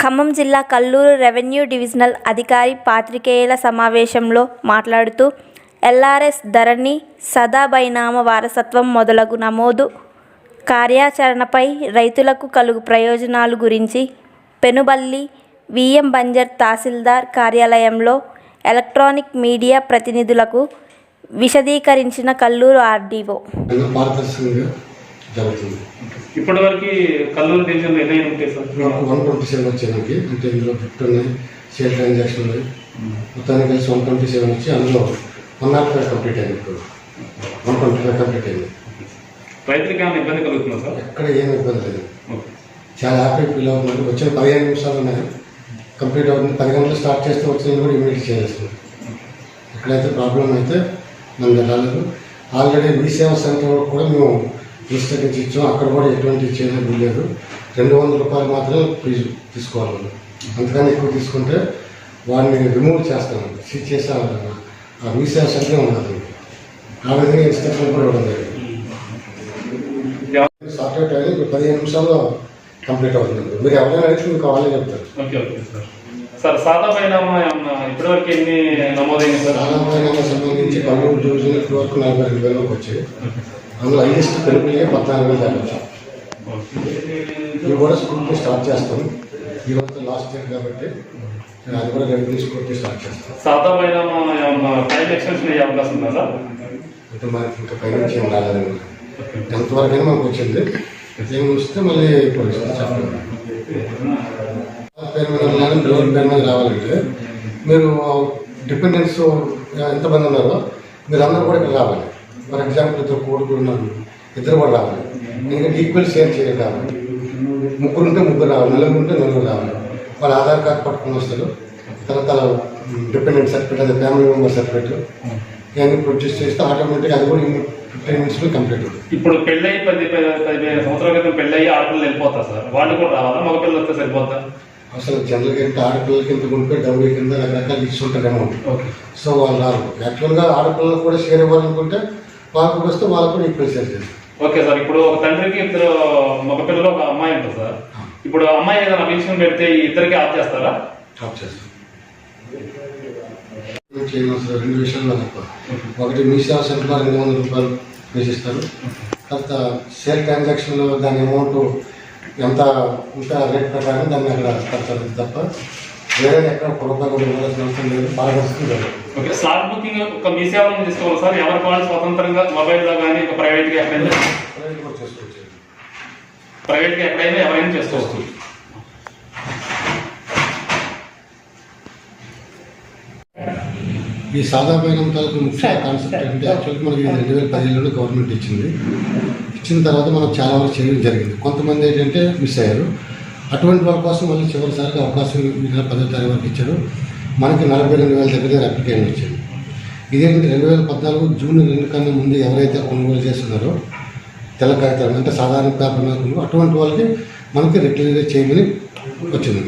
ఖమ్మం జిల్లా Kalluru revenue divisional అధికారి పాత్రికేయుల సమావేశంలో మాట్లాడుతూ ఎల్ఆర్ఎస్ ధరణి సదాబైనామ వారసత్వం మొదలగు నమోదు కార్యాచరణపై రైతులకు కలుగు ప్రయోజనాలు గురించి పెనుబల్లి విఎం బంజర్ తహసీల్దార్ కార్యాలయంలో ఎలక్ట్రానిక్ మీడియా ప్రతినిధులకు విశదీకరించిన కల్లూరు ఆర్డీఓ. జరుగుతుంది. ఇప్పటి వరకు కల్లూరు డివిజన్లో ఎన్ని అయినా ఉంటాయి సార్? వన్ ట్వంటీ సెవెన్ వచ్చేదానికి అంటే ఇందులో ఫిఫ్టీ ఉన్నాయి. షేర్ ట్రాన్సాక్షన్ ఉన్నాయి. మొత్తానికి కలిసి వన్ ట్వంటీ సెవెన్ వచ్చి అందులో వన్ నాట్ ఫైవ్ కంప్లీట్ అయింది ఇప్పుడు. వన్ ట్వంటీ ఫైవ్ కంప్లీట్ అయింది. రైతులకి ఏమైనా ఇబ్బంది కలుగుతుందా సార్? ఎక్కడ ఏం ఇబ్బంది లేదు. చాలా హ్యాపీ ఫీల్ అవుతున్నారు. వచ్చిన పదిహేను నిమిషాలు ఉన్నాయి. కంప్లీట్ అవుతుంది. పది గంటలు స్టార్ట్ చేస్తే వచ్చిన కూడా ఇమీడియట్ చేసేస్తుంది ఎక్కడైతే ప్రాబ్లం అయితే మనకి రాలేదు. ఆల్రెడీ మీ సేవా సెంటర్ కూడా మేము నుంచి ఇచ్చాం. అక్కడ కూడా ఎటువంటి చేయలేదు లేదు. రెండు వందల రూపాయలు మాత్రమే ఫీజు తీసుకోవాలి. అంతకన్నా ఎక్కువ తీసుకుంటే వాడిని రిమూవ్ చేస్తాను సీజ్ చేసి ఆ- సేవా సెంటరే ఉండదు ఆ విధంగా ఇన్స్ట్రక్షన్ కూడా ఇవ్వడం జరిగింది. సాఫ్ట్వేర్ ఇప్పుడు పదిహేను నిమిషాల్లో కంప్లీట్ అవుతుంది. మీరు ఎవరైనా అడిగితే మీకు వాళ్ళే చెప్తారు. Okay okay sir. సార్ సాదా ఇప్పటివరకు ఎన్ని నమోదైంది సార్? సాధారణంగా సంబంధించి కల్లూరు డివిజన్ వరకు నలభై రెండు వేల వరకు వచ్చాయి. అందులో హైయెస్ట్ పెరుగులే పద్నాలుగు వేలు వచ్చాయి ఇవి కూడా స్కూల్కి స్టార్ట్ చేస్తాం ఈ రోజు లాస్ట్ ఇయర్ కాబట్టి అది కూడా రెవెన్యూ స్కూల్కి స్టార్ట్ చేస్తాం సాదా పరిణామం ఏమన్నా టైం ఎక్స్టెన్షన్ అయ్యే అవకాశం ఉందా సార్? అంటే మనకి ఇంకా పైనుంచి ఏం రాలేదండి ఎంతవరకు అయినా మనకు వచ్చింది. ఏం వస్తే మళ్ళీ ఇప్పుడు వస్తుంది చెప్పండి. పేరు మీద పేరు మీద రావాలంటే మీరు డిపెండెన్స్ ఎంతమంది ఉన్నారో మీరు అందరూ కూడా ఇక్కడ రావాలి. ఫర్ ఎగ్జాంపుల్ ఇద్దరు కొడుకులు ఉన్నారు. ఇద్దరు కూడా రావాలి. ఎందుకంటే ఈక్వల్ షేర్ చేయాలి రావాలి ముగ్గురు ఉంటే ముగ్గురు రావాలి. నలుగురు ఉంటే నలుగురు రావాలి. వాళ్ళ ఆధార్ కార్డ్ పట్టుకొని వస్తారు. తర్వాత డిపెండెంట్ సర్టిఫికేట్ అదే ఫ్యామిలీ మెంబర్ సర్టిఫికేట్ ఇవన్నీ ప్రొడ్యూస్ చేస్తే ఆటోమేటిక్గా అది కూడా ఫిఫ్టీన్ మినిట్స్లో కంప్లీట్ అవుతుంది. ఇప్పుడు పెళ్ళయి పది పది పదిహేను సంవత్సరాల క్రితం పెళ్ళయి ఆడపిల్లలు వెళ్ళిపోతారు సార్. వాళ్ళు కూడా రావాలా? మగ పిల్లలు వస్తే సరిపోతా అసలు జనరల్గా ఇంత ఆడపిల్లలకి ఇంత ఉంటే డబ్బుల కింద రకరకాల ఇస్తుంటారు అమౌంట్ ఓకే. సో వాళ్ళు రారు. యాక్చువల్గా ఆడపిల్లలకు కూడా షేర్ ఇవ్వాలనుకుంటే వాళ్ళు కూడా వస్తే వాళ్ళు కూడా ఈక్వల్ షేర్ చేస్తారు ఓకే సార్ ఇప్పుడు ఒక తండ్రికి ఇద్దరు మగ పిల్లలు ఒక అమ్మాయి ఉంటుంది సార్. ఇప్పుడు అమ్మాయి ఏదైనా అభిషేకం పెడితే ఈ ఇద్దరికి ఆఫ్ చేస్తారా? టాప్ చేస్తాం. రెండు విషయాల్లో తప్ప ఒకటి మీ సేవ సెంటర్లో రెండు వందల రూపాయలు వేసిస్తారు తర్వాత షేర్ ట్రాన్సాక్షన్లో దాని అమౌంట్ ఎంత ఉంటే ఆ రేట్ ప్రకారం దాన్ని అక్కడ కడతారు తప్ప వేరే ఎక్కడ కూడా ఇవ్వాల్సిన అవసరం లేదు పారదర్శకం లేదు ఓకే స్లాట్ బుకింగ్ ఒక మీ సేవలను తీసుకోవాలి సార్. ఎవరికి వాళ్ళు స్వతంత్రంగా మొబైల్లో కానీ ఒక ప్రైవేట్గా ఎక్కడైనా ప్రైవేట్ కూడా చేసుకోవచ్చు. ప్రైవేట్గా ఎక్కడైనా ఎవరైనా చేసుకోవచ్చు. ఈ సాదా పైన తాలూకు ముఖ్య కాన్సెప్ట్ అంటే యాక్చువల్గా మనకి రెండు వేల పదిహేనులో గవర్నమెంట్ ఇచ్చింది. ఇచ్చిన తర్వాత మనం చాలా వరకు చేయడం జరిగింది. కొంతమంది ఏంటంటే మిస్ అయ్యారు. అటువంటి వాళ్ళ కోసం మళ్ళీ చివరిసారిగా అవకాశం ఈ నెల పదో తారీఖు వరకు ఇచ్చారు. మనకి నలభై రెండు వేల దగ్గర దగ్గర అప్లికేషన్ వచ్చింది ఇదేంటి? రెండు వేల పద్నాలుగు జూన్ రెండు కన్నా ముందు ఎవరైతే కొనుగోలు చేస్తున్నారో తెల్ల కాగితాలు అంటే సాధారణ పేపర్ మీద అటువంటి వాళ్ళకి మనకి రెగ్యులర్గా చేయమని వచ్చింది.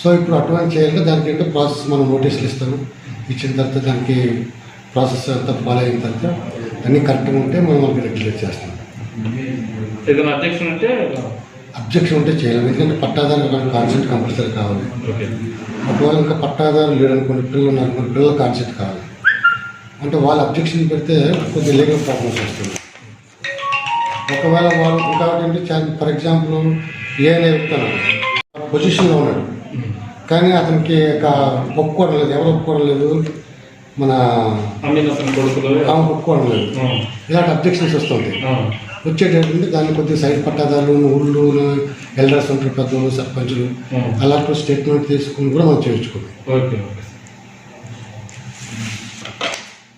సో ఇప్పుడు అటువంటి చేయాలంటే దానికి ఏంటో ప్రాసెస్ మనం నోటీసులు ఇస్తాము. ఇచ్చిన తర్వాత దానికి ప్రాసెస్ అంతా ఫాలో అయిన తర్వాత అన్నీ కరెక్ట్గా ఉంటే మనం వాళ్ళకి రెగ్యులేట్ చేస్తాం. అధ్యక్షుడు అంటే అబ్జెక్షన్ ఉంటే చేయలేము ఎందుకంటే పట్టాదారు కాన్సెప్ట్ కంపల్సరీ కావాలి. ఒకవేళ ఇంకా పట్టాదారు లేడు అనుకోండి పిల్లలు ఉన్నారు అనుకోండి పిల్లల కాన్సెప్ట్ కావాలి. అంటే వాళ్ళు అబ్జెక్షన్ పెడితే కొద్దిగా లీగల్ ప్రాబ్లమ్స్ వస్తుంది. ఒకవేళ వాళ్ళు ఇంకొకటి ఏంటి ఫర్ ఎగ్జాంపుల్ ఏ చెప్తాను పొజిషన్లో ఉన్నాడు. కానీ అతనికి ఒక ఒప్పుకోవడం లేదు ఎవరు ఒప్పుకోవడం లేదు. మన కొడుకులు లేదు. ఇలాంటి అబ్జెక్షన్స్ వస్తుంది వచ్చేటటువంటి దాన్ని కొద్దిగా సైడ్ పట్టాదారులు ఊళ్ళు ఎల్డర్స్ ఉంటారు పెద్దలు సర్పంచులు. అలాంటి స్టేట్మెంట్ తీసుకుని కూడా మనం చేయించుకోవాలి. Okay okay.